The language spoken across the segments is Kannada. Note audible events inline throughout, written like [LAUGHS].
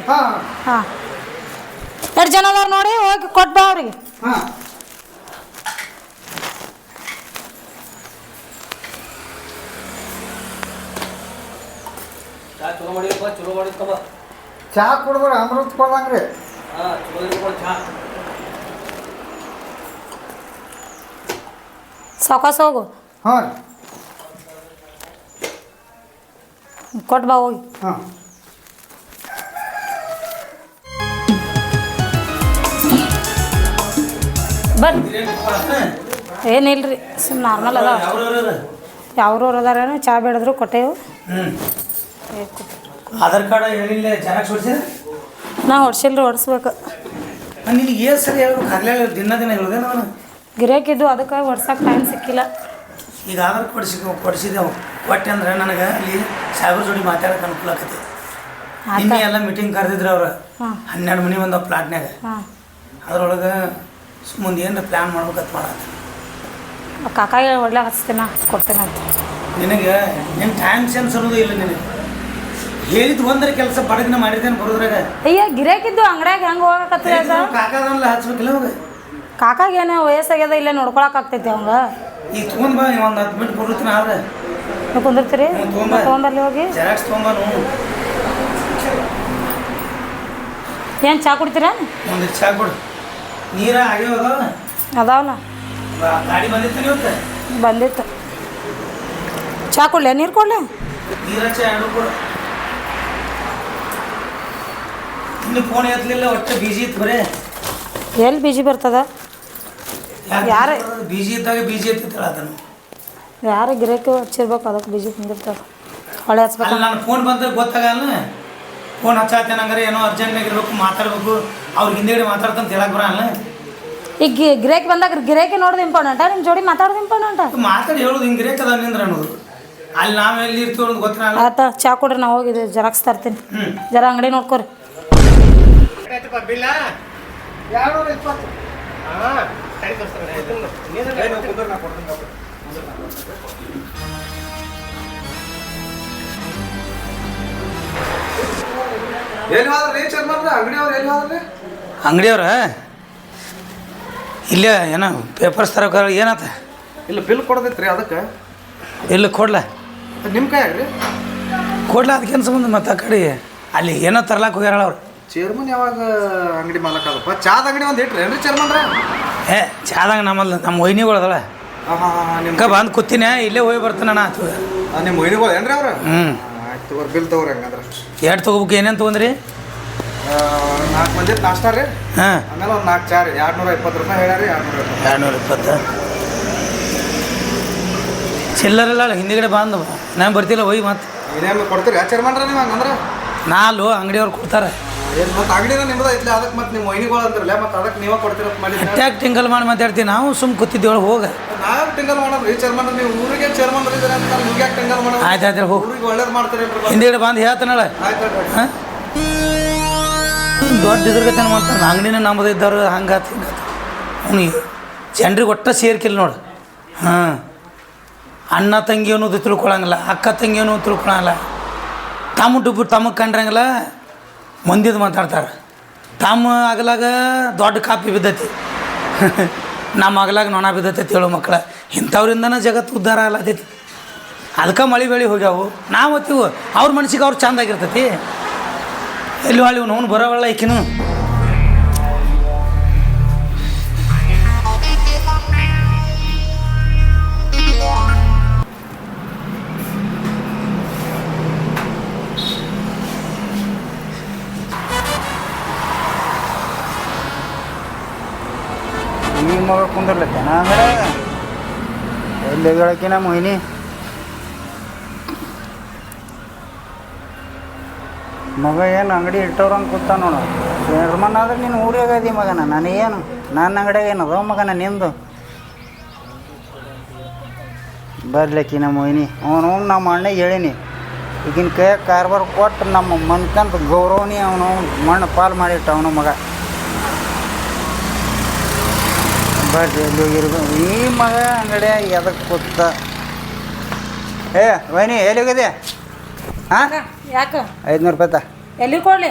ಹಾ. ಹಾಂ. ಎರಡು ಜನ ಅದಾರ ನೋಡಿ? ಹೋಗಿ ಕೊಟ್ಟು ಅವ್ರಿಗೆ. ಹಾ. ಚಾ ಕುಡಿದ್ರೆ ಅಮೃತ ಚಾ. ಸಾವಕಾಸ ಹೋಗು. ಹಾಂ ಕೊಟ್ಬಾ ಕೊಟ್ಟು ಬಾ ಹೋಗಿ. ಹಾಂ. ಬರ್ರಿ ಏನಿಲ್ರಿ ಸುಮ್ಮನೆ ನಾರ್ಮಲ್ ಅದ ಯಾವ್ರವ್ರು ಅದಾರ ಚಾ ಬೇಡದ್ರು ಕೊಟ್ಟೆವು. ಆಧಾರ್ ಕಾರ್ಡ್ ಹೇಳಿಲ್ಲ ಜೆರಾಕ್ಸ್ ಹೊಡ್ಸಿದ ನಾ ಹೊಡ್ಸಿಲ್ರಿ ಹೊಡ್ಸ್ಬೇಕು. ನಿನಗೆ ಏನು ಸರಿ ಹಗಲೇ ದಿನ ದಿನ ಹೇಳ್ದೆ ನಾನು ಗಿರಾಕಿದ್ದು ಅದಕ್ಕೆ ಹೊಡ್ಸಕ್ಕೆ ಟೈಮ್ ಸಿಕ್ಕಿಲ್ಲ. ಈಗ ಆಧಾರ್ ಕೊಡಿಸಿ ಕೊಡಿಸಿದೆವು. ಕೊಟ್ಟೆ ಅಂದ್ರೆ ನನಗೆ ಅಲ್ಲಿ ಸಾಹೇಬ್ರ ಜೋಡಿ ಮಾತಾಡಕ್ಕೆ ಅನುಕೂಲ ಆಕತಿ. ನಿನ್ನೆ ಎಲ್ಲ ಮೀಟಿಂಗ್ ಕರೆದಿದ್ರು ಅವ್ರು. ಹನ್ನೆರಡು ಮನೆ ಒಂದು ಪ್ಲಾಟ್ನ್ಯಾಗ ಹಾಂ. ಅದ್ರೊಳಗೆ ಮುಂದೆ ಏನು ಪ್ಲ್ಯಾನ್ ಮಾಡ್ಬೇಕಂತ ಮಾಡತ್ತೆ ಕಾಕಾಗೆ ಒಳ್ಳೆ ಹಚ್ತೀನಿ ಕೊಡ್ತೇನೆ ಅಂತ. ನಿನಗೆ ನಿನ್ನ ಟೈಮ್ ಸೆನ್ಸ್ ಅನ್ನೋದು ಇಲ್ಲ ನಿನಗೆ. ಹೇಳಿದ್ ಒಂದರ ಕೆಲಸ ಬಡಗಿನ ಮಾಡಿದ್ದೇನೆ ಬರೋದ್ರಾಗ. ಅಯ್ಯ ಗಿರಾಕಿದ್ದು ಅಂಗಡ್ಯಾಗ ಹೆಂಗೆ ಹೋಗಕತ್ರಿ ಅದ? ಕಾಕದಲ್ಲ ಹಚ್ಬೇಕಿಲ್ಲ ಅವಾಗ. ಕಾಕಾಗೇನು ವಯಸ್ಸಾಗ್ಯದ ಇಲ್ಲೇ ನೋಡ್ಕೊಳಕ್ ಆಗ್ತೈತಿ ಅವಂಗ? ಈಗ ತೊಗೊಂಡ್ ಬಾ ಒಂದು ಹತ್ತು ಮಿನಿಟ್ ಬರುತ್ತೀನಿ ಆದ್ರೆ. ನೀವು ಕುಂದಿರ್ತೀರಿ ತೊಗೊಂಬ. ತೊಗೊಂಬರ್ಲಿ ಹೋಗಿ? ಜೆರಾಕ್ಸ್ ತೊಗೊಂಬಾನು ಏನು ಚಾ ಕುಡಿತೀರಾ? ಒಂದು ಚಾ ಕೊಡು. ನೀರ ಆಗ್ಯಾವ ಅದಾವ ಅದಾವಲ್ಲ ಗಾಡಿ ಬಂದಿತ್ತು ಇವತ್ತು ಬಂದಿತ್ತು. ಚಾ ಕೊಡ್ಲೆ ನೀರು ಕೊಡ್ಲೆ? ನೀರ ಚಾ ಎರಡು ಕೊಡು. ಇನ್ನು ಫೋನ್ ಎತ್ತಲಿಲ್ಲ ಒಟ್ಟು ಬಿಜಿ ಇತ್ತು ಬರೇ. ಎಲ್ಲಿ ಬಿಜಿ ಬರ್ತದ? ಯಾರು? ಬಿಜಿ ಇದ್ದಾಗ ಬಿಜಿ ಇರ್ತಿತ್ತಲ್ಲ ಅದನ್ನು. ಯಾರು ಗಿರಾಕಿ ಹಚ್ಚಿರ್ಬೇಕು ಅದಕ್ಕೆ ಬಿಜಿ ಬಂದಿರ್ತದ ಹೊಳೆ ಹಚ್ಬೇಕು. ನಾನು ಫೋನ್ ಬಂದ್ರೆ ಗೊತ್ತಾಗಲ್ಲ. ಫೋನ್ ಹಚ್ಚಾತೇನೆ ಹಂಗಾರೆ ಏನೋ ಅರ್ಜೆಂಟ್ನಾಗ ಇರಬೇಕು ಮಾತಾಡ್ಬೇಕು. ಅವ್ರ ಹಿಂದೆಗಡೆ ಮಾತಾಡ್ತಂತ ಹೇಳಕ್ ಬರಲ್ಲ. ಈಗ ಗಿ ಗಿರಾಕಿ ಬಂದಾಗ ಗಿರಾಕಿ ನೋಡೋದು ಇಂಪಾರ್ಟೆಂಟ ನಿಮ್ಮ ಜೋಡಿ ಮಾತಾಡೋದು ಇಂಪಾರ್ಟೆಂಟ ಮಾತಾಡಿ ಹೇಳೋದು ಹಿಂಗೆ ರೇಖದ ನಿಂದ್ರ ಅನ್ನೋದು. ಅಲ್ಲಿ ನಾವು ಎಲ್ಲಿ ಇರ್ತೀವಿ ಅನ್ನೋದು ಗೊತ್ತಿರಲ್ಲ ಆತ ಚಾ ಕೊಡ್ರಿ ನಾ ಹೋಗಿದ್ದೆ ಜೆರಾಕ್ಸ್ ತರ್ತೀನಿ ಹ್ಞೂ ಜರ ಅಂಗಡಿ ನೋಡ್ಕೊರಿ. ಎಲ್ಲಿ ಹೋದ್ರಿ? ಚರ್ಮನ್ರ ಅಂಗಡಿ ಅವ್ರು ಎಲ್ಲಿ ಹೋದ್ರಿ? ಅಂಗಡಿಯವ್ರ? ಇಲ್ಲೇ ಏನೋ ಪೇಪರ್ಸ್ ತರಕ ಏನಾತ? ಇಲ್ಲ ಬಿಲ್ ಕೊಡದೈತ್ರಿ ಅದಕ್ಕೆ. ಇಲ್ಲ ಕೊಡ್ಲ? ನಿಮ್ಮ ರೀ? ಕೊಡ್ಲ ಅದಕ್ಕೇನು ಸಂಬಂಧ? ಮತ್ತೆ ಆ ಕಡೆ ಅಲ್ಲಿ ಏನೋ ತರ್ಲಾಕ್ ಹೋಗ್ಯಾರ ಅವ್ರು. ಚೇರ್ಮನ್ ಯಾವಾಗ ಅಂಗಡಿ ಮಾಲಕ್ ಅದಪ್ಪ ಚಾದ ಅಂಗಡಿ ಒಂದು ಇಟ್ರಿ ಏನ್ರಿ ಚೇರ್ಮನ್ ಏ ಚಾದಂಗ ನಮ್ಮಲ್ಲ ನಮ್ಮ ವೈನಿಗಳದಲ್ಲ ಹಾಂ ಹಾಂ ಹಾಂ ನಿಮ್ಮ ಅಕ್ಕ ಬಂದು ಕೂತೀನಿ ಇಲ್ಲೇ ಹೋಗಿ ಬರ್ತಾನಣ್ಣ ಆತು ನಿಮ್ಮ ಮೊಯ್ನಿಗಳು ಏನ್ರಿ ಅವ್ರು? ಹ್ಞೂ ಆಯ್ತು ತಗೋರಿ ಬಿಲ್ ತಗೋರಿ ಹಂಗಂದ್ರೆ. ಎರಡು ತೊಗೋಬೇಕು ಏನೇನು ತೊಗೊಂಡ್ರಿ ನಾಲ್ಕು ಮಂದಿ ನಾಷ್ಟ ರೀ. ಹಾಂ. ಆಮೇಲೆ ಒಂದು ನಾಲ್ಕು ಚಾರ್ ಎರಡು ನೂರ ಇಪ್ಪತ್ತು ರೂಪಾಯಿ ಹೇಳ್ಯಾರಿ ಎರಡು ನೂರ ಇಪ್ಪತ್ತು. ಎರಡುನೂರ ಇಪ್ಪತ್ತು. ಚಿಲ್ಲರಿಲ್ಲ ಹಿಂದಿಗಡೆ ಬಂದು ನಾನು ಬರ್ತಿಲ್ಲ ಹೋಗಿ ಮತ್ತೆ. ಇದೇನು ಕೊಡ್ತೀರಿ ಆಚಾರ ಮಾಡ್ರಿ ನೀವು ಹಂಗಂದ್ರೆ. ನಾಲು ಅಂಗಡಿಯವ್ರು ಕೊಡ್ತಾರೆ. ಏನು ಮತ್ತೆ ಅಂಗಡಿನ ನಿಮ್ದು ಐತ್ಲಿ ಅದಕ್ಕೆ ಮತ್ತೆ ನಿಮ್ಮ ಒಯ್ನಿಗಳು ಅಂದ್ರಲ್ಲ ಮತ್ತೆ ಅದಕ್ಕೆ ನೀವೇ ಕೊಡ್ತೀರ ಮಾಡಿ ಅಟ್ಯಾಕ್ ಟಿಂಗಲ್ ಮಾಡಿ ಮಾತಾಡ್ತೀವಿ ನಾವು ಸುಮ್ ಕೂತಿದ್ದೇವೆ ಹೋಗ. ನಾವು ಟಿಂಗಲ್ ಮಾಡೋದ್ರಿ ಚೇರ್ಮನ್ ನೀವು ಊರಿಗೆ ಚೇರ್ಮನ್ ಇದ್ದೀರ ಅಂತ ನಿಮ್ಗೆ ಟಿಂಗಲ್ ಮಾಡೋದು ಆಯ್ತು ಆಯ್ತು ಹೋಗಿ. ಊರಿಗೆ ಒಳ್ಳೇದು ಮಾಡ್ತೀರಿ ಹಿಂದಿಗಡೆ ಬಂದು ಹೇಳ್ತಾನಲ್ಲ. ಆಯ್ತು ಆಯ್ತು. ಹಾಂ? ದೊಡ್ಡ ಇದ್ರಗತನ ಮಾಡ್ತಾನೆ? ಅಂಗಡಿನೇ ನಮ್ಮದು ಇದ್ದವ್ರು ಹಂಗಾತು ಹಿಂಗಾತು ಅವನಿಗೆ ಜನರಿಗೆ ಒಟ್ಟ ಸೇರ್ಕಿಲ್ಲ ನೋಡು. ಹಾಂ. ಅಣ್ಣ ತಂಗಿ ಅನ್ನೋದು ತಿಳ್ಕೊಳಂಗಿಲ್ಲ, ಅಕ್ಕ ತಂಗಿ ಅನ್ನೋದು ತಿಳ್ಕೊಳಂಗಿಲ್ಲ. ತಮ್ಮ ಡುಬ್ಬು ತಮಗೆ ಕಂಡ್ರಂಗಿಲ್ಲ, ಮಂದಿದು ಮಾತಾಡ್ತಾರೆ. ತಮ್ಮ ಆಗಲಾಗ ದೊಡ್ಡ ಕಾಪಿ ಬಿದ್ದೈತಿ. [LAUGHS] ನಮ್ಮ ಆಗಲಾಗ ನೊಣ ಬಿದ್ದೈತಿ ಹೇಳೋ ಮಕ್ಕಳ. ಇಂಥವ್ರಿಂದನೇ ಜಗತ್ತು ಉದ್ಧಾರ ಅಲ್ಲತೈತಿ ಅದಕ್ಕೆ ಮಳೆ ಬೆಳೆ ಹೋಗ್ಯಾವು. ನಾವು ಓದ್ತೀವಿ ಅವ್ರ ಮನ್ಸಿಗೆ ಅವ್ರು ಚಂದಾಗಿರ್ತೈತಿ ಎಲ್ಲಿ ಹೊಳ್ಳಿ ಅವನು ಬರೋವಲ್ಲ ಈಕಿನು. ಈ ಮಗ ಕುಂದಿರ್ಲತ್ತೇನ? ಅಂದ್ರೆ ಎಲ್ಲಿ ಹೇಳಕ್ಕಿನ ಮೊಯ್ನಿ ಮಗ ಏನು ಅಂಗಡಿ ಇಟ್ಟವ್ರಂಗೆ ಕೂತ ನೋಡು. ಚೇರ್ಮನ್ ಆದ್ರೆ ನೀನು ಊರಾಗ ಅದಿ ಮಗನ. ಏನು ನನ್ನ ಅಂಗಡಿಯಾಗ ಏನದ ಮಗನ ನಿಂದು? ಬರ್ಲಿಕ್ಕಿನ ಮೊಯ್ನಿ ಅವನು ನಮ್ಮ ಅಣ್ಣಗೆ ಹೇಳೀನಿ. ಈಗಿನ ಕೈ ಕಾರ್ಬಾರ್ ಕೊಟ್ಟು ನಮ್ಮ ಮನ್ಕಂತ ಗೌರವನಿ ಅವನು ಮಣ್ಣು ಪಾಲು ಮಾಡಿಟ್ಟ ಅವನು ಮಗ. ಹೋಗಿರ್ಬೇಕು ಈ ಮಗ ಅಂಗಡಿಯಾಗ ಎದಕ್ಕೆ ಕೂತ? ಏ, ವೈನಿ ಎಲ್ಲಿ ಹೋಗಿದೆ ಹಾಂ? ಯಾಕ? ಐದುನೂರು ರೂಪಾಯಿ ತಾ ಎಲ್ಲಿ ಕೊಡ್ಲಿ?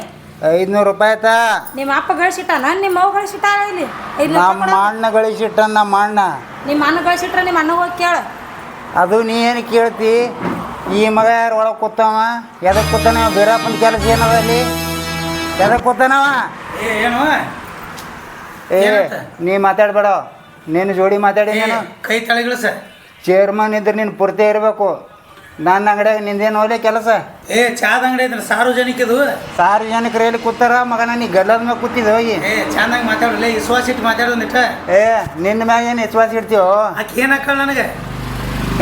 ಐದುನೂರು ರೂಪಾಯಿ ತಾ ನಿಮ್ಮ ಅಪ್ಪ ಗಳಿಸಿಟ್ಟಾನ ನಿಮ್ಮ ಅವ್ವ ಗಳಿಸಿಟ್ಟಾನ ಇಲ್ಲಿ. ಐದ್ನೂರು ನಮ್ಮ ಕೊಡು. ಅಣ್ಣ ಗಳಿಸಿಟ್ಟ ನಮ್ಮ ಅಣ್ಣ? ನಿಮ್ಮ ಅಣ್ಣ ಗಳಿಸಿಟ್ರ ನಿಮ್ಮ ಅಣ್ಣ ಹೋಗಿ ಕೇಳ. ಅದು ನೀ ಏನು ಕೇಳ್ತಿ? ಈ ಮಗ ಯಾರು ಒಳಗೆ ಕೂತಾವ? ಎದಕ್ಕೆ ಕೂತಾನ? ಬೀರಪ್ಪನ ಕೆಲಸ ಏನದ ಅಲ್ಲಿ? ಎದಕ್ಕೆ ಕೂತಾನವ? ಏ ಏನು? ಏ ಏನಂತ? ನೀ ಮಾತಾಡ್ಬೇಡ. ನೀನು ಜೋಡಿ ಮಾತಾಡಿ ನಾನು ನೀನು. ಕೈ ತಳಗಿಳಿಸ. ಚೇರ್ಮನ್ ಇದ್ರೆ ನೀನು ಪೂರ್ತಿ ಇರಬೇಕು. ನನ್ನ ಅಂಗಡಿಯಾಗ ನಿಂದೇನು ಹೋಗ್ಲಿ ಕೆಲಸ? ಏ ಚಾದ ಅಂಗಡಿ ಇದ್ರ ಸಾರ್ವಜನಿಕ ಇದು ಸಾರ್ವಜನಿಕರು ಎಲ್ಲಿ ಕೂತಾರ? ಮಗನ ನೀ ಗಲ್ಲದ ಮ್ಯಾಗ ಕೂತಿದ್ದೆ ಹೋಗಿ. ಏ ಚಂದಂಗೆ ಮಾತಾಡಲ್ಲ ವಿಶ್ವಾಸ ಇಟ್ಟು ಮಾತಾಡೋದು ನಿಟ್ಟ ಏ ನಿನ್ನ ಮ್ಯಾಗ ಏನು ವಿಶ್ವಾಸ ಇಡ್ತೀವೋ ಆಕೆ ಏನು ಹಾಕಳ ನನಗೆ?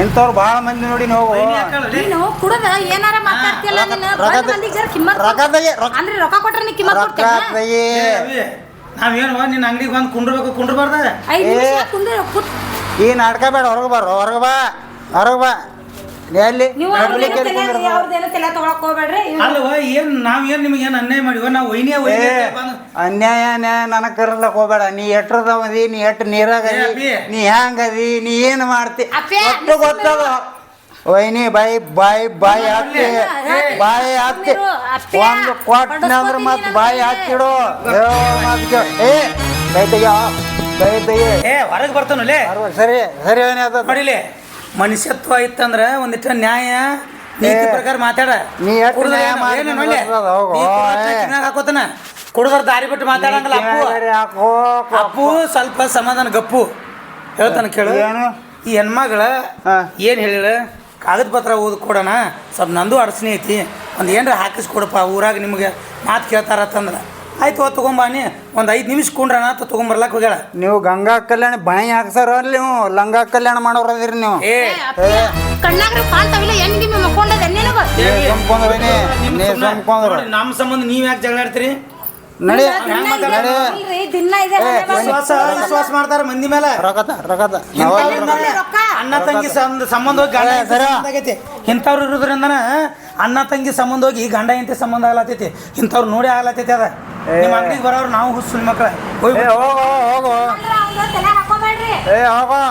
ಇಂಥವ್ರು ಭಾಳ ಮಂದಿ ನೋಡಿ ನೋವು. ನೀನು ಕುಡದ? ಏನಾರ ಮಾತಾಡ್ತಿಲ್ಲ ರೊಕ್ಕ- ನೀನು? ರೊಕ್ಕ ಬಂದ್ ಜರ ಕಿಮ್ಮತ್ ರೊಕ್ಕ ರೊಕ್ಕ- ಅಂದ್ರೆ ರೊಕ್ಕ ಕೊಟ್ರೆ ನೀ ಕಿಮ್ಮತ್ ನಾವೇನು ನಿನ್ನ ಅಂಗಡಿಗೆ ಬಂದು ಕುಂಡ್ರಬೇಕು ಕುಂಡ್ರಬಾರ್ದ? ಐದು ಏ. ನಿಮಿಷ ಕುಂದ್ರ ಕೂತ್ ಈ ನಾಟಕ ಬೇಡ ಹೊರಗೆ ಬಾರ ಹೊರಗೆ ಬಾ ಹೊರಗೆ ಬಾ. ಎಲ್ಲಿ ನೀವು ತಲೆ- ಅವ್ರದ್ದೇನೋ ತಲೆ ತಗೊಳಕ್ ಹೋಗ್ಬೇಡ್ರಿ. ಅಲ್ಲವ ಏನು ನಾವೇನು ನಿಮಗೆ ಏನು ಅನ್ಯಾಯ ಮಾಡಿವ? ನಾವು ಒಯ್ನೇ ಏ ಅನ್ಯಾಯ ಅನ್ಯಾಯ ನನಗೆ ಕರ್ಲಕ್ ಹೋಗ್ಬೇಡ. ನೀ ಎಟ್ರದವದಿ ನೀ ಎಟ್ ನೀರಾಗಿ ಅಪ್ಪಿ. ನೀ ಹ್ಯಾಂಗದಿ ನೀ ಏನು ಮಾಡ್ತಿ? ಅಪ್ಪಿ, ಒಟ್ಟು ಗೊತ್ತದ. ವೈನಿ ಬಾಯಿ ಬಾಯಿ ಬಾಯಿ ಹತ್ತಿ ಏ, ಬಾಯಿ ಹತ್ತಿ ಸುಮ್ನಿರು, ಅಪ್ಪಿ, ಒಂದು ಕೊಟ್ಟನೆ ಅಂದ್ರೆ ಮತ್ ಬಾಯಿ ನಾನು ಹತ್ತಿಡು ಏ, ಮಾತ್ ಕೇಳು. ಏ ಕೈ ತೆಗಿಯ ಕೈ ತೆಗಿ. ಏ ಹೊರಗೆ ಬರ್ತಾನಲ್ಲೇ? ಸರಿ ಸರಿ ಏನೇ ಅದ ಮನುಷ್ಯತ್ವ ಇತ್ತಂದ್ರ ಒಂದಿಷ್ಟು ನ್ಯಾಯ ನೀತಿ ಪ್ರಕಾರ ಮಾತಾಡ. ನೀ ನ್ಯಾಯ ಹೋಗು. ಹಾಕೋತಾನ? ಕುಡಿದ್ರ ದಾರಿ ಬಿಟ್ಟು ಮಾತಾಡಂಗಲ್ಲ ಅಪ್ಪು. ಸ್ವಲ್ಪ ಸಮಾಧಾನ ಗಪ್ಪು. ಹೇಳ್ತಾನೆ ಕೇಳು. ಏನು? ಈ ಹೆಣ್ಮಗಳ ಹಾ. ಏನು ಹೇಳಿಳ? ಕಾಗದ ಪತ್ರ ಓದ್ ಕೊಡೋಣ ಸ್ವಲ್ಪ ನಂದು ಅಡಚಣೆ ಐತಿ. ಒಂದು ಏನರ ಹಾಕಿಸ್ಕೊಡಪ್ಪ ಊರಾಗ ನಿಮಗೆ ಮಾತು ಕೇಳ್ತಾರತ್ತಂದ್ರೆ ಆಯ್ತು ಹೋಗಿ ತೊಗೊಂಬಾನಿ ಒಂದು ಐದು ನಿಮಿಷ ಕುಂಡ್ರಣ ಅಂತ ತೊಗೊಂಬರ್ಲಕ್ಕೆ ಹೋಗ್ಯಾಳ. ನೀವು ಗಂಗಾ ಕಲ್ಯಾಣ ಬಾಯಿ ಹಾಕ್ಸಾರ ಅಲ್ಲಿ ನೀವು? ಲಂಗಾ ಕಲ್ಯಾಣ ಮಾಡೋರು ಅದಿರಿ ನೀವು? ಏ. ಕಣ್ಣಾಗ್ರ ಕಾಣ್ತಾವಿಲ್ಲ ಹೆಂಗ್ ನಿಮ್ಮಿ ಮಕ್ಕೊಂಡದ ನಿನಗ? ಏ, ನೀ. ಸಂಬಂಧ ನೀವ್ ಯಾಕೆ ಜಗಳ ಆಡ್ತೀರಿ? ನಡಿ. ದಿನ ಇದೆ, ನಡಿ. ಇಲ್ರಿ, ದಿನ ಇದೆ ಏ, ಹಣೆ ಬರ. ವಿಶ್ವಾಸ ವಿಶ್ವಾಸ ಮಾಡ್ತಾರ ಮಂದಿ ಮೇಲೆ? ಇಂಥವ್ರಿಂದ ರೊಕ್ಕ. ಅಣ್ಣ ತಂಗಿ ಸಂಬಂಧ ಸಂಬಂಧ ಹೋಗಿ ಏ, ಆಗೈತಿ. ಇಂಥವ್ರು ಇರೋದ್ರಿಂದನ ಅಣ್ಣ ತಂಗಿ ಸಂಬಂಧ ಹೋಗಿ ಗಂಡ ಎಂತ ಸಂಬಂಧ ಆಗ್ಲತ್ತೈತಿ. ಇಂಥವ್ರು ನೋಡಿ ಆಗ್ಲತ್ತೈತಿ ಅದ. ನಿಮ್ಮ ಅಂಗಡಿಗೆ ಬರೋರು ನಾವು ಹುಸ್ಸು ಮಕ್ಳ. ಹೋಗಿ ಏ ಹೋಗು ಹೋಗು ತಲೆ ಹಾಕೋಬೇಡ್ರಿ. ಏ ಹೋಗು.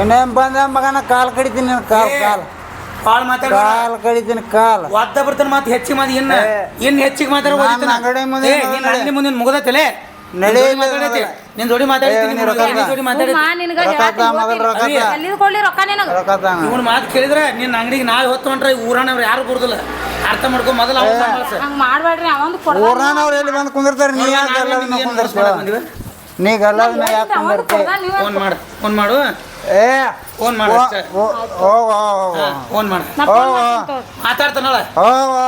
ಇನ್ನೇನ್ ಬಂದ ಮಗನ ಕಾಲ್ ಕಡಿತೀನಿ ಕಾಲ್ ಕಾಲ್. ಕಾಲ್ ಭಾಳ ಮಾತಾಡ ಕಾಲ್ ಕಡಿತೀನಿ ಕಾಲ್. ಒದ್ದ ಬರ್ತಾನೆ ಮಾತು ಹೆಚ್ಚಿಗೆ ಮಾತು ಇನ್ನ. ಇನ್ನು ಇನ್ ಹೆಚ್ಚಿಗೆ ಮಾತಾಡೋ ಅಂಗಡಿ ಮುಂದೆ ನಿನ್ನ ಮುಗದತ್ತಲೇ ನಡಿ, ಮಾತಾಡೈತಿ. ನಿನ್ ಜೋಡಿ ಮಾತಾಡ್ತೀನಿ ಏ, ನೀ ರೊಕ್ಕ ನಿನ್ ಜೋಡಿ ಕೊಡ್ಲಿ ನಿನಗ ಇವನ್ ಮಾತು ಕೇಳಿದ್ರೆ ನಿನ್ನ ಅಂಗಡಿಗೆ ನಾಳೆ ಹೊತ್ತು ಹೊಂಟ್ರೆ ಊರಾನವ್ರು ಯಾರು ಬರುದಿಲ್ಲ. ಅರ್ಥ ಮಾಡ್ಕೊ ಮೊದಲ. ಹಂಗ ಮಾಡ್ಬೇಡ್ರಿ ಅವಂದು ಊರಾನವ್ರು ಎಲ್ಲಿ ಬಂದು ಕುಂದಿರ್ತಾರೆ? ಯಾಕೆ ನೀ ಗಲ್ಲದ ಯಾಕೆ ಫೋನ್ ಮಾಡು ಫೋನ್ ಮಾಡು. ಏ ಫೋನ್ ಮಾಡು ಓ-. ಓ- ಫೋನ್ ಮಾಡು. ಓ, ಓ. ಮಾತಾಡ್ತಾನಲ್ಲ? ಹೋಗು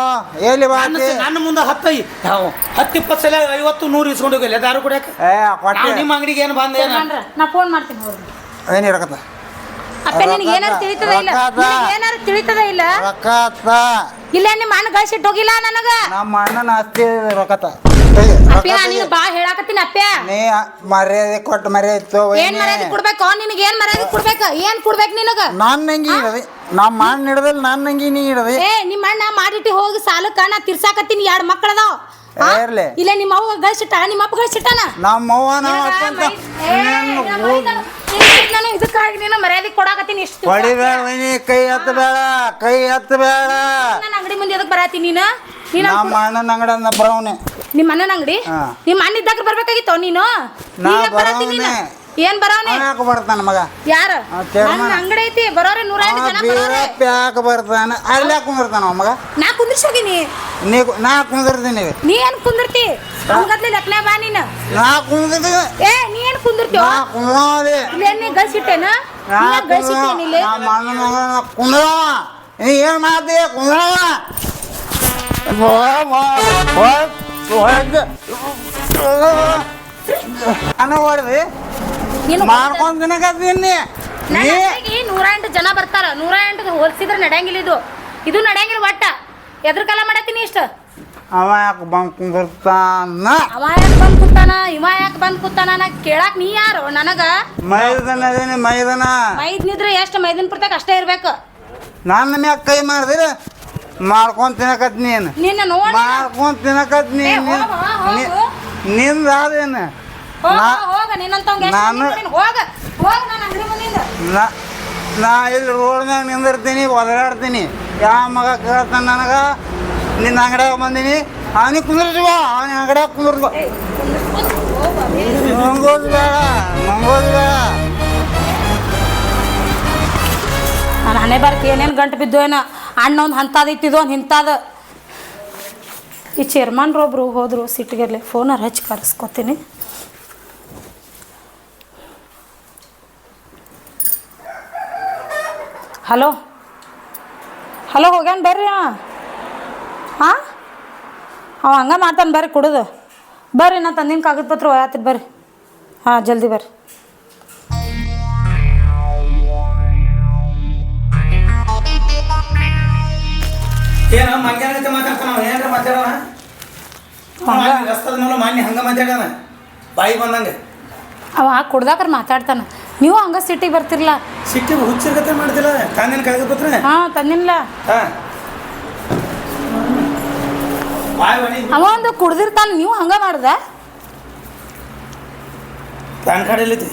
ಎಲ್ಲಿ ನನ್ನ ಬಾತಿ ನನ್ನ ಮುಂದೆ ಹತ್ತು ಯಾವ ಹತ್ತು ಇಪ್ಪತ್ತು ಸಲ ಐವತ್ತು ನೂರು ಇಸ್ಕೊಂಡು ಹೋಗಿಲ್ಲ ದಾರು ಕುಡಿಯಕ್ಕೆ? ಏ ಕೊಟ್ಟು. ನಿಮ್ಮ ಅಂಗಡಿಗೆ ಏನು ಬಂದ ಏನು? ನಾ ಫೋನ್ ಮಾಡ್ತೀನಿ ಏನು ಇರಕತ್ತ? ಅಪ್ಪ ನಿನಗೆ ಏನಾರು ತಿಳಿತದ ಇಲ್ಲ? ರೊಕ್ಕ ಏನಾರು ತಿಳಿತದ ಇಲ್ಲ? ರೊಕ್ಕತ ಇಲ್ಲ ನಿಮ್ಮ ಅಣ್ಣ ಗಳಿಸಿಟ್ಟು ಹೋಗಿಲ್ಲ ನನಗ? ನಮ್ಮ ಅಣ್ಣನ ಆಸ್ತಿ ರೊಕ್ಕತ ಅಪ್ಪ ನೀನು ಬಾ ಹೇಳಾಕತ್ತೀನಿ ಅಪ್ಪ್ಯಾ ನೀ ಮರ್ಯಾದೆ ಕೊಟ್ಟು ಮರ್ಯಾದೆ ಏನ್ ಮರ್ಯಾದೆ ಕೊಡ್ಬೇಕು? ನಿನಗೆ ಏನ್ ಮರ್ಯಾದೆ ಕೊಡ್ಬೇಕು? ಏನ್ ಕೊಡ್ಬೇಕು ನಿನಗ? ನನ್ನ ನಂಗಿ ಇಡದೆ. ನಮ್ಮ ಅಣ್ಣ ಹಿಡ್ದಲ್ಲಿ ನಾನ್ ನಂಗಿ ನೀ ಇಡದೆ. ಏ ನಿಮ್ಮ ಅಣ್ಣ ಮಾಡಿಟ್ಟು ಹೋಗಿ ಸಾಲಕ್ಕ ನಾ ತಿರ್ಸಾಕತ್ತೀನಿ ಎರಡ್ ಮಕ್ಕಳದಾವ್? ಇರ್ಲಿ. ಇಲ್ಲ ನಿಮ್ಮ ಅವ್ವ ಗಳಿಸಿಟ್ಟ ನಿಮ್ಮ ಅಪ್ಪ ಗಳಿಸಿಟ್ಟಾನ ನಮ್ಮ ಅವ್ವ ನಮ್ಮ ಅಪ್ಪ ಅಂತ ನಾನು ಇದಕ್ಕಾಗಿ ನೀನು ಮರ್ಯಾದೆ ಕೊಡಾಕತ್ತೀನಿ ಇಷ್ಟು ಹೊಡಿಬೇಡ ಕೈ ಹತ್ತಬೇಡ ಕೈ ಹತ್ತಬೇಡ ನನ್ನ ಅಂಗಡಿ ಮುಂದೆ ಎದಕ್ಕೆ ಬರಾತಿ ನೀನು? ನೀನು ನಮ್ಮ ಅಣ್ಣನ ಅಂಗಡಿ ಅಂದ ನಿಮ್ಮ ಅಣ್ಣನ ಅಂಗಡಿ? ಹಾ. ನಿಮ್ಮ ಅಣ್ಣ ಇದ್ದಾಗ ಬರ್ಬೇಕಾಗಿತ್ತು ನೀನು? ನಾ ಬರಾತಿ ನೀನು? ಬರೋವ್ನೆ. ಏನ್ ಬರೋನೆ ಯಾಕೆ ಬರ್ತಾನ ಮಗ? ಯಾರ? ಆ, ಚೇರ್ಮನ್. ನನ್ನ ಅಂಗಡಿ ಐತಿ ಬರೋರೆ ನೂರ ಎಂಟು ಜನ ಬರೋರೆ. ಬೀರಪ್ಪ ಯಾಕೆ ಬರ್ತಾನ? ಅಲ್ಲಿ ಯಾಕೆ ಕುಂದಿರ್ತಾನ ಅವ ಮಗ? ನಾ ಕುಂದ್ರಿಸಿ ಹೋಗಿನಿ. ನೀ ಕು- ನಾ ಕುಂದಿರ್ತೀನಿ. ನೀ ಏನ್ ಕುಂದಿರ್ತಿ? ಹಂಗತ್ಲೆ ಬಾ ನೀನು. ನಾ ಕುಂದಿರ್ತೀನಿ ಏ ನೀ ಏನ್ ಕುಂದಿರ್ತೀವ ನಾ ಕುಂದ್ರಿ ಇಲ್ಲಿ ಏನ್ ನೀ ಗಳಿಸಿಟ್ಟೇನ? ನಾ ನೀ ಏನ್ ಗಳಿಸಿಟ್ಟೇನ ಇಲ್ಲಿ? ನಮ್ಮ ಅಣ್ಣನ ಮಗನ ಕುಂದ್ರವ ನೀ ಏನು ಮಾಡ್ತೀಯ ಮಾಡ್ಕೊಂಡ್ ತಿನ್ನಕತ್ತೀನಿ ನೀ. ನೀ ನೂರ ಎಂಟು ಜನ ಬರ್ತಾರ. ನೂರ ಎಂಟು ಹೋಲ್ಸಿದ್ರೆ ನಡೆಯಂಗಿಲ್ಲ ಇದು. ಇದು ನಡೆಯಂಗಿಲ್ಲ ಒಟ್ಟ. ಎದ್ರ ಕಾಲ ಮಾಡತ್ತೀನಿ ಇಷ್ಟ. ಅವ ಯಾಕೆ ಬಂದು ಕುಂದಿರ್ತಾನ? ಅವ ಯಾಕೆ ಬಂದ್ ಕೂತಾನ? ಇವ ಯಾಕೆ ಬಂದ್ ಕೂತಾನ ನಾ ಕೇಳಾಕ್ ನೀ ಯಾರು? ನನಗ? ಮೈದನ ಅದೇನಿ ಮೈದನ? ಮೈದ್ ನಿದ್ರೆ ಎಷ್ಟು ಮೈದಿನ ಪುರ್ತಕ ಅಷ್ಟೇ ಇರ್ಬೇಕು. ನನ್ನ ಮ್ಯಾಗ ಕೈ ಮಾಡಿದ್ರೆ? ಮಾಡ್ಕೊಂಡ್ ತಿನ್ನಕತ್ ನೀನು. ನಿನ್ನ ನೋಡಿ ಮಾಡ್ಕೊಂಡ್ ತಿನ್ನಕತ್ ಏ, ನೀನು ಹೋಗು, ಹೋಗು. ನಿಂದ ಅದೇನು ಹೋಗ ನಾ- ಹೋಗ ನಿನ್ನಂತವಂಗ ನಾನು- ಹೋಗ. ಹೋಗ ನಾನು ಅಂಗಡಿ ಮುಂದಿಂದ ನಾ ನಾ ಇಲ್ಲಿ ರೋಡ್ ಮ್ಯಾಗ ನಿಂದಿರ್ತೀನಿ ಒದರಾಡ್ತೀನಿ. ಯಾವ ಮಗ ಕೇಳ್ತಾನ ನನಗೆ? ನಿನ್ನ ಅಂಗಡ್ಯಾಗ ಬಂದೀನಿ. ಅವನಿಗೆ ಕುಂದ್ರಸುವ ಅವನ ಅಂಗಡಿಯಾಗ ಕುಂದ್ರದು ಮಂಗೋದು ಬೇಡ ಮಂಗೋದು ಬೇಡ. ನಾನು ಹಣೆ ಬಾರ್ಕ್ ಏನೇನು ಗಂಟು ಬಿದ್ದು ಏನೋ ಅಣ್ಣ ಒಂದು ಅಂಥದ್ದು ಇತ್ತಿದ್ದು ಒಂದು ಇಂಥದ ಈ ಚೇರ್ಮನ್ರೊಬ್ರು ಹೋದರು ಸಿಟ್ಟಿಗೆರ್ಲಿ ಫೋನರ್ ಹಚ್ಚಿ ಕರೆಸ್ಕೊತೀನಿ. ಹಲೋ? ಹಲೋ ಹೋಗ್ಯಾನ ಬರ್ರಿ ಅವ. ಹಾಂ? ಅವ ಹಂಗೆ ಮಾಡ್ತಾನೆ ಬರ್ರಿ ಕುಡುದು. ಬರ್ರಿ ನಾ ತಂದಿನ ಕಾಗದ ಪತ್ರ ಒಯ್ಯಾತಿದ್ ಬರ್ರಿ. ಹಾಂ ಜಲ್ದಿ ಬರ್ರಿ. ಏನೋ ಮಂಗ್ಯಾನ ಜೊತೆ ಮಾತಾಡ್ತಾನ ಏನ್ರ ಮಾತಾಡೋಣ? ರಸ್ತದ ಮೇಲೆ ಮಾನ್ಯ ಹಂಗ ಮಾತಾಡ್ಯಾನ. ಬಾಯಿ ಬಂದಂಗೆ. ಅವ ಕುಡ್ದಾಕ್ರ ಮಾತಾಡ್ತಾನ. ನೀವು ಹಂಗ ಸಿಟಿಗೆ ಬರ್ತಿರ್ಲ. ಸಿಟ್ಟಿಗೆ ಹುಚ್ಚಿರ್ಗತೆ ಮಾಡ್ತಿಲ್ಲ? ತಂದಿನ ಕಾಗದ ಪತ್ರ ಹಾ ತಂದಿಲ್ಲ ಹಾ. ಅವ ಒಂದು ಕುಡ್ದಿರ್ತಾನ ನೀವು ಹಂಗ ಮಾಡ್ದ? ಪ್ಯಾನ್ ಕಾರ್ಡ್ ಎಲ್ಲೈತಿ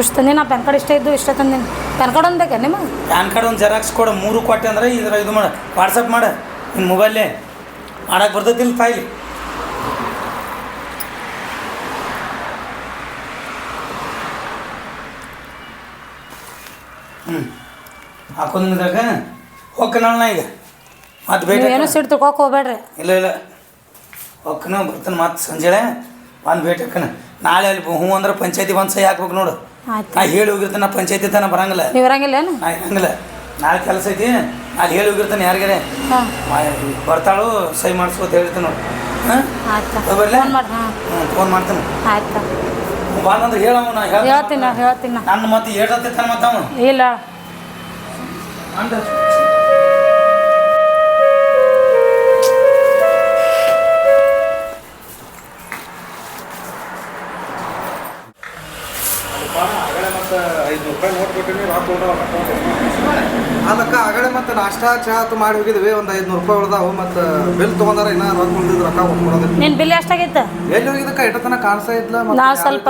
ಇಷ್ಟು ತಂದಿನ ನಾ ಪ್ಯಾನ್ ಕಾರ್ಡ್ ಇಷ್ಟ ಇದ್ದು ಇಷ್ಟ ತಂದಿನಿ. ಪ್ಯಾನ್ ಕಾರ್ಡ್ ಒಂದು ಬೇಕಾ ನಿಮಗೆ? ಪ್ಯಾನ್ ಕಾರ್ಡ್ ಒಂದು ಜೆರಾಕ್ಸ್ ಕೊಡು ಮೂರು ಕೊಟ್ಟೆ ಅಂದ್ರೆ ಇದ್ರ ಇದು ಮಾಡು ವಾಟ್ಸಪ್ ಮಾಡು ನಿಮ್ಮ ಮೊಬೈಲೇ ಮಾಡಕ್ಕೆ ಬರ್ತೈತಿಲ್ಲ ಫೈಲ್ ಹ್ಞೂ ಹಾಕೊಂಡ್ರಾಗ ಹೋಗ್ಕನಳ ನಾ ಈಗ. ಮತ್ತೆ ಭೇಟಿ ಏನೋ ಸಿಟ್ಟು ತಿಳ್ಕೊಕ್ ಹೋಗ್ಬೇಡ್ರಿ. ಇಲ್ಲ ಇಲ್ಲ. ಅಕ್ಕನ ಬರ್ತಾನೆ ಮತ್ತೆ ಸಂಜೆಳೆ. ಬಂದು ಭೇಟಿ ಹಾಕನ ನಾಳೆ ಅಲ್ಲಿ ಹ್ಞೂ ಅಂದ್ರೆ ಪಂಚಾಯತಿ ಬಂದು ಸಹಿ ಹಾಕ್ಬೇಕು ನೋಡು. ನಾ ಹೇಳಿ ಹೋಗಿರ್ತಾನೆ ನಾ ಪಂಚಾಯತಿ ತನ ಬರಂಗಿಲ್ಲ. ನೀವು ಇರಂಗಿಲ್ಲೇನು ನಾ ಇರಂಗಿಲ್ಲ. ನಾಳೆ ಕೆಲಸ ಐತಿ. ಅಲ್ಲಿ ಹೇಳಿ ಹೋಗಿರ್ತಾನೆ ಯಾರಿಗಾರೆ. ಬರ್ತಾಳು ಸಹಿ ಮಾಡಿಸ್ಕೋತ ಹೇಳ್ತೀನಿ ನೋಡು. ಹಾಂ? ಹಾಂ. ಹ್ಞೂ ಫೋನ್ ಮಾಡ್ತಾನೆ. ಆಯ್ತು. ಬಂದಂದ್ರೆ ಹೇಳವ ನಾ ಹೇಳ್ತೀನಿ ಹೇಳ್ತೀನಿ ನನ್ನ ಮತ್ತೆ ತನ ಮತ್ತೆ ಅವ ಇಲ್ಲ. ಅಂದ. ನಾಷ್ಟಾ ಚಹಾ ಅಂತ ಮಾಡಿ ಹೋಗಿದ್ವಿ. ಒಂದು ಐದುನೂರು ರೂಪಾಯಿ ಉಳ್ದಾವು. ಮತ್ತು ಬಿಲ್ ತೊಗೊಂಡಾರ ಇನ್ನ ರೊಕ್ಕ ಉಳ್ದಿದ್ದು ರೊಕ್ಕ ಕೊಡೋದಿಲ್ಲ. ನಿನ್ ಬಿಲ್ ಎಷ್ಟಾಗೈತೆ ಎಲ್ಲಿ ಹೋಗಿದ್ದಕ್ಕ? ಇಟ್ಟತನ ಕಾಣಿಸ್ತಾ ಇದ್ಲ. ನಾವು ಸ್ವಲ್ಪ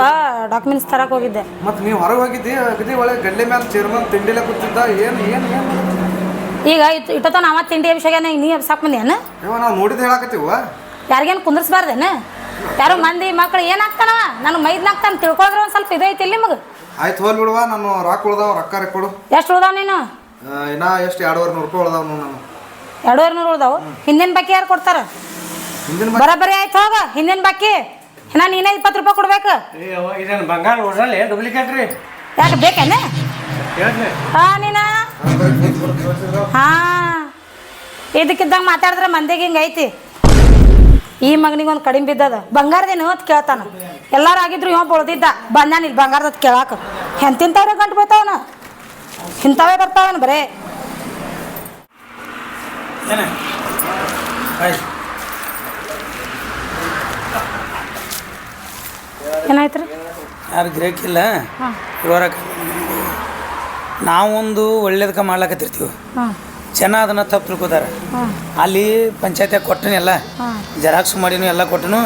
ಡಾಕ್ಯುಮೆಂಟ್ಸ್ ತರಕ್ಕೆ ಹೋಗಿದ್ದೆ. ಮತ್ತು ನೀವು ಹೊರಗೆ ಹೋಗಿದ್ದಿ? ಅಗದಿ ಒಳಗೆ ಗಡ್ಡೆ ಮೇಲೆ ಚೇರ್ಮನ್ ತಿಂಡಿಲೆ ಕೂತಿದ್ದ. ಏನು ಏನು ಏನು ಈಗ ಇಟ್ಟತನ ಇಟ್ಟತ ನಾವ ತಿಂಡಿ ಅಭಿಷೇಕ ನೀ ಸಾಕ್ ಬಂದೇನು? ಇವ ನಾವು ನೋಡಿದ್ದು ಹೇಳಕತ್ತೀವ ಯಾರಿಗೇನು ಕುಂದ್ರಸ್ಬಾರ್ದೇನು? ಯಾರು ಮಂದಿ ಮಕ್ಳು ಏನಾಗ್ತಾನವ? ನನ್ನ ಮೈದ್ನಾಗ್ತಾನೆ ತಿಳ್ಕೊಳದ್ರ ಒಂದ್ ಸ್ವಲ್ಪ ಇದೈತಿ ಇಲ್ಲಿ ನಿಮಗೆ? ಆಯ್ತು ಹೋಲ್ ಬಿಡುವ. ನಾನು ರೊಕ್ಕ ಉಳ್ದಾವ. ರೊಕ್ಕ ಕೊಡು ಎಷ್ಟು ಉಳ್ದಾವ ನೀನು? ಇನ್ನ ಎಷ್ಟು ಎರಡುವರೆ ನೂರು ರೂಪಾಯಿ ಉಳ್ದಾವ ನಾನು ಎರಡೂವರೆ ನೂರು ಉಳ್ದಾವು? ಹಿಂದಿನ ಬಾಕಿ ಯಾರು ಕೊಡ್ತಾರ? ಹಿಂದಿನ ಬರೋಬ್ಬರಿ ಆಯ್ತು ಹೋಗ ಹಿಂದಿನ ಬಾಕಿ ಇನ್ನ ನೀನೇ ಇಪ್ಪತ್ತು ರೂಪಾಯಿ ಕೊಡ್ಬೇಕು. ಇದೇನು ಬಂಗಾರ ಓಡಲ್ಲ ಡೂಪ್ಲಿಕೇಟ್ ರೀ? ಯಾಕೆ ಬೇಕೇನೆ? ಹಾ ನೀನ? ಹಾ. ಇದಕ್ಕಿದ್ದಂಗೆ ಮಾತಾಡಿದ್ರೆ ಮಂದಿಗೆ ಹಿಂಗೆ ಐತಿ. ಈ ಮಗನಿಗೆ ಒಂದು ಕಡಿಮೆ ಬಿದ್ದದ. ಬಂಗಾರದೇನು ಅಂತ ಕೇಳ್ತಾನ? ಎಲ್ಲರೂ ಆಗಿದ್ರು ಇವ ಬಳ್ದಿದ್ದ. ಬಂದಾನ ಇಲ್ಲಿ ಬಂಗಾರದ ಕೇಳಾಕ. ಎಂತಿಂತವ್ರೆ ಗಂಟು ಬೀಳ್ತಾವನ? ಇಂಥವೇ ಬರ್ತಾವನ ಬರೇ. ಏನಾಯ್ತು ರೀ ಯಾರು ಗಿರಾಕಿಲ್ಲ ಇಲ್ಲ? ಇರೋರಕ್ಕೆ ನಾವೊಂದು ಒಳ್ಳೇದಕ್ಕೆ ಮಾಡ್ಲಕತ್ತಿರ್ತೀವಿ. ಜನ ಅದನ್ನ ತಪ್ಪು ತಿಳ್ಕೊತಾರೆ. ಅಲ್ಲಿ ಪಂಚಾಯತಿಯಾಗ ಕೊಟ್ಟನು ಎಲ್ಲ. ಜೆರಾಕ್ಸ್ ಮಾಡಿನೂ ಎಲ್ಲ ಕೊಟ್ಟನು.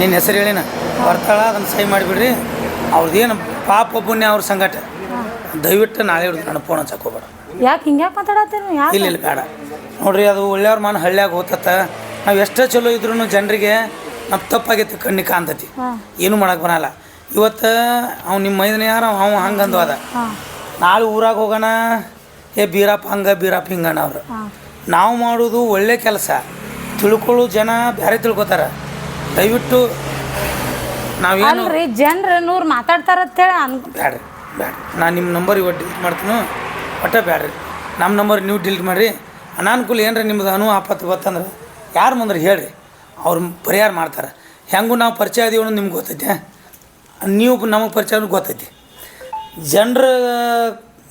ನಿನ್ನ ಹೆಸರು ಹೇಳಿನ. ಬರ್ತಾಳ ಅದನ್ನ ಸಹಿ ಮಾಡಿಬಿಡ್ರಿ. ಅವ್ರದ್ದೇನು ಪಾಪ ಪುಣ್ಯ ಅವ್ರ ಸಂಗಟ. ದಯವಿಟ್ಟು ನಾಳೆ ಹಿಡಿದು ನಾನು ಫೋನ್ ಹಚ್ಚಕ್ಕೆ ಹೋಗ್ಬೇಡ. ಯಾಕೆ ಮಾತಾಡತ್ತೀರಿ ಯಾಕೆ? ಇಲ್ಲ ಇಲ್ಲ ಬೇಡ. ನೋಡ್ರಿ ಅದು ಒಳ್ಳೆಯವ್ರ ಮನ ಹಳ್ಳಿಯಾಗ ಹೋತತ್ತ. ನಾವು ಎಷ್ಟೇ ಚಲೋ ಇದ್ರೂ ಜನರಿಗೆ ನಮ್ಮ ತಪ್ಪಾಗೈತಿ ಕಣ್ಣಿಗೆ ಕಾಂತತಿ ಏನು ಮಾಡಕ್ಕೆ ಬರಲ್ಲ. ಇವತ್ತು ಅವ್ನು ನಿಮ್ಮ ಮೈದನ ಯಾರು ಅವ ಹಂಗಂದು ಅದ. ನಾಳೆ ಊರಾಗ ಹೋಗೋಣ. ಏ ಬೀರಪ್ಪ ಹಂಗೆ ಬೀರಪ್ಪ ಹಿಂಗಣ್ಣ ಅವ್ರು. ನಾವು ಮಾಡೋದು ಒಳ್ಳೆ ಕೆಲಸ. ತಿಳ್ಕೊಳ್ಳೋ ಜನ ಬೇರೆ ತಿಳ್ಕೊತಾರ. ದಯವಿಟ್ಟು ನಾವೇನು ಅಲ್ರಿ ಜನರು ನೂರು ಮಾತಾಡ್ತಾರಂತೇಳಿ ಅನ್ ಬ್ಯಾಡ್ರಿ. ಬ್ಯಾಡ ನಾನು ನಿಮ್ಮ ನಂಬರ್ ಇವತ್ತು ಡಿಲೀಟ್ ಮಾಡ್ತೀನಿ. ಒಟ್ಟ ಬ್ಯಾಡ್ರಿ. ನಮ್ಮ ನಂಬರ್ ನೀವು ಡಿಲೀಟ್ ಮಾಡಿರಿ. ಅನಾನುಕೂಲ ಏನರ ನಿಮ್ದು ಅನು ಆಪತ್ತು ಬತ್ತಂದ್ರೆ ಯಾರು ಮುಂದ್ರೆ ಹೇಳ್ರಿ. ಅವ್ರು ಪರಿಹಾರ ಮಾಡ್ತಾರೆ. ಹೆಂಗೂ ನಾವು ಪರಿಚಯ ಅದೀವಿ ಅನ್ನೋದು ನಿಮ್ಗೆ ಗೊತ್ತೈತೆ. ನೀವು ನಮಗೆ ಪರಿಚಯ ಗೊತ್ತೈತಿ. ಜನರ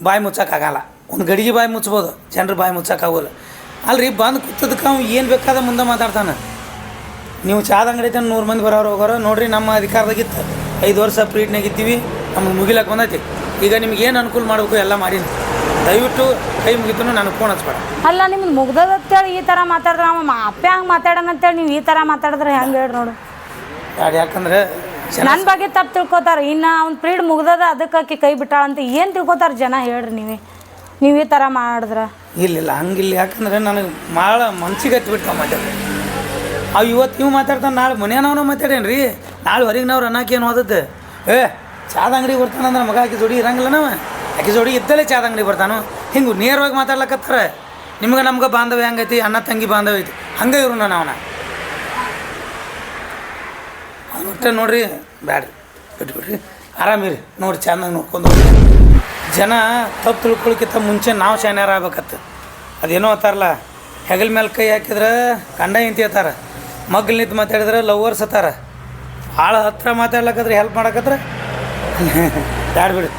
ಬಾಯಿ ಮುಚ್ಚೋಕ್ಕಾಗಲ್ಲ ಒಂದು ಗಡಿಗೆ ಬಾಯಿ ಮುಚ್ಬೋದು ಜನರ ಬಾಯಿ ಮುಚ್ಚೋಕ್ಕಾಗೋಲ್ಲ ಅಲ್ರಿ ಬಂದು ಕೂತದಕ್ಕೆ ಅವ್ನು ಏನು ಬೇಕಾದ ಮುಂದೆ ಮಾತಾಡ್ತಾನೆ. ನೀವು ಚಾದ ಅಂಗಡಿ ಐತೆ, ನೂರು ಮಂದಿ ಬರೋರು ಹೋಗೋರು. ನೋಡಿರಿ ನಮ್ಮ ಅಧಿಕಾರದಾಗಿತ್ತು ಐದು ವರ್ಷ ಫ್ರೀಟ್ನಾಗ ಇದ್ದೀವಿ. ನಮ್ಗೆ ಮುಗಿಲಕ್ಕೆ ಬಂದೈತಿ. ಈಗ ನಿಮ್ಗೆ ಏನು ಅನುಕೂಲ ಮಾಡಬೇಕು ಎಲ್ಲ ಮಾಡೀನಿ. ದಯವಿಟ್ಟು ಕೈ ಮುಗಿತು ನನಗೆ ಫೋನ್ ಹಚ್ಬೇಡ. ಅಲ್ಲ ನಿಮ್ದು ಮುಗ್ದದಂತೇಳಿ ಈ ಥರ ಮಾತಾಡಿದ್ರೆ ಅವ ಮಾ- ಅಪ್ಪ ಹಂಗೆ ಮಾತಾಡೋಣ ಅಂತೇಳಿ ನೀವು ಈ ಥರ ಮಾತಾಡಿದ್ರೆ ಹೆಂಗೆ ಹೇಳಿ ನೋಡು. ಯಾರು ಯಾಕಂದ್ರೆ ಜನ ನನ್ನ ಬಗ್ಗೆ ತಪ್ಪು ತಿಳ್ಕೊತಾರ. ಇನ್ನು ಅವ್ನ ಪ್ರೀಡ್ ಮುಗ್ದದ ಅದಕ್ಕೆ ಆಕಿ ಕೈ ಬಿಟ್ಟಾಳ ಅಂತ ಏನು ತಿಳ್ಕೊತಾರ ಜನ ಹೇಳ್ರಿ ನೀವೇ. ನೀವು ಈ ಥರ ಮಾಡಿದ್ರೆ. ಇಲ್ಲ ಇಲ್ಲ ಹಂಗಿಲ್ಲ. ಯಾಕಂದ್ರೆ ನನಗೆ ಭಾಳ ಮನ್ಸಿಗೆ ಹತ್ಬಿಟ್ಟು ಮಾತಾಡಿ ಅವು ಇವತ್ತು ನೀವು ಮಾತಾಡ್ತಾನೆ ನಾಳೆ ಮನೆಯನವನ ಮಾತಾಡೇನು ರೀ ನಾಳೆ ಹೊರಗೆ ನಾವು ಅನ್ನಕ್ಕೆ ಏನು ಓದದ್ದು ಏ ಚಾದ ಅಂಗಡಿ ಬರ್ತಾನಂದ್ರೆ ಮಗ ಆಕೆ ಜೋಡಿ ಇರಂಗಿಲ್ಲ ನಾವು? ಆಕೆ ಜೋಡಿ ಇದ್ದಲ್ಲೇ ಚಾದ ಅಂಗಡಿ ಬರ್ತಾನು. ಹಿಂಗೆ ನೇರವಾಗಿ ಮಾತಾಡ್ಲಕತ್ತಾರ. ನಿಮ್ಗೆ ನಮ್ಗೆ ಬಾಂಧವ್ಯ ಹೆಂಗೈತಿ? ಅಣ್ಣ ತಂಗಿ ಬಾಂಧವ್ಯ ಐತಿ. ಹಂಗೆ ಇವ್ರು ನಾನು ಅವನ ಒಟ್ಟೆ ನೋಡ್ರಿ, ಬ್ಯಾಡ್ರಿ, ಬಿಟ್ಬಿಡ್ರಿ. ಆರಾಮಿರಿ ನೋಡಿ ಚೆನ್ನಾಗಿ ನೋಡ್ಕೊಂಡು. ಜನ ತಪ್ಪು ತಿಳ್ಕೊಳಕ್ಕಿಂತ ಮುಂಚೆ ನಾವು ಶಾನ್ಯಾರ ಆಗ್ಬೇಕತ್ತ ಅದೇನೋ ಅಂತಾರಲ್ಲ, ಹೆಗಲ ಮೇಲೆ ಕೈ ಹಾಕಿದ್ರೆ ಕಂಡ ಹಿಂತಿ ಅತ್ತಾರ ಮಗ್ಲು ನಿಂತು ಮಾತಾಡಿದ್ರೆ ಲವರ್ಸ್ ಅತ್ತಾರ ಭಾಳ ಹತ್ರ ಮಾತಾಡ್ಲಕ್ಕದ್ರೆ ಹೆಲ್ಪ್ ಮಾಡಕತ್ರ [LAUGHS] ಬ್ಯಾಡ್ ಬಿಡಿ.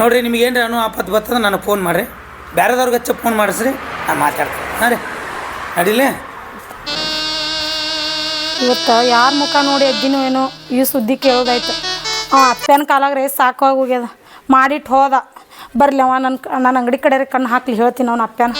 ನೋಡಿರಿ, ನಿಮ್ಗೆ ಏನ್ರಿ ಅನು ಆಪತ್ತು ಬರ್ತದೆ, ನನಗೆ ಫೋನ್ ಮಾಡಿರಿ. ಬೇರೆದವ್ರಿಗೆ ಹಚ್ಚ ಫೋನ್ ಮಾಡಿಸ್ರಿ, ನಾನು ಮಾತಾಡ್ತೀನಿ. ಹಾಂ ರೀ. ನಡೀಲಿ? ಇವತ್ತು ಯಾರ ಮುಖ ನೋಡಿ ಎದ್ದಿನೋ ಏನೋ, ಈ ಸುದ್ದಿ ಕೇಳೋದಾಯ್ತು. ಅವ ಅಪ್ಪನ ಕಾಲಾಗ ರೇ ಸಾಕಾಗಿ ಹೋಗ್ಯದ. ಮಾಡಿಟ್ಟು ಹೋದ. ಬರ್ಲಿ ಅವ ನನ್ನ ನನ್ನ ಅಂಗಡಿ ಕಡೆ ಕಣ್ಣು ಹಾಕ್ಲಿ, ಹೇಳ್ತೀನಿ ಅವ್ನ ಅಪ್ಪನ.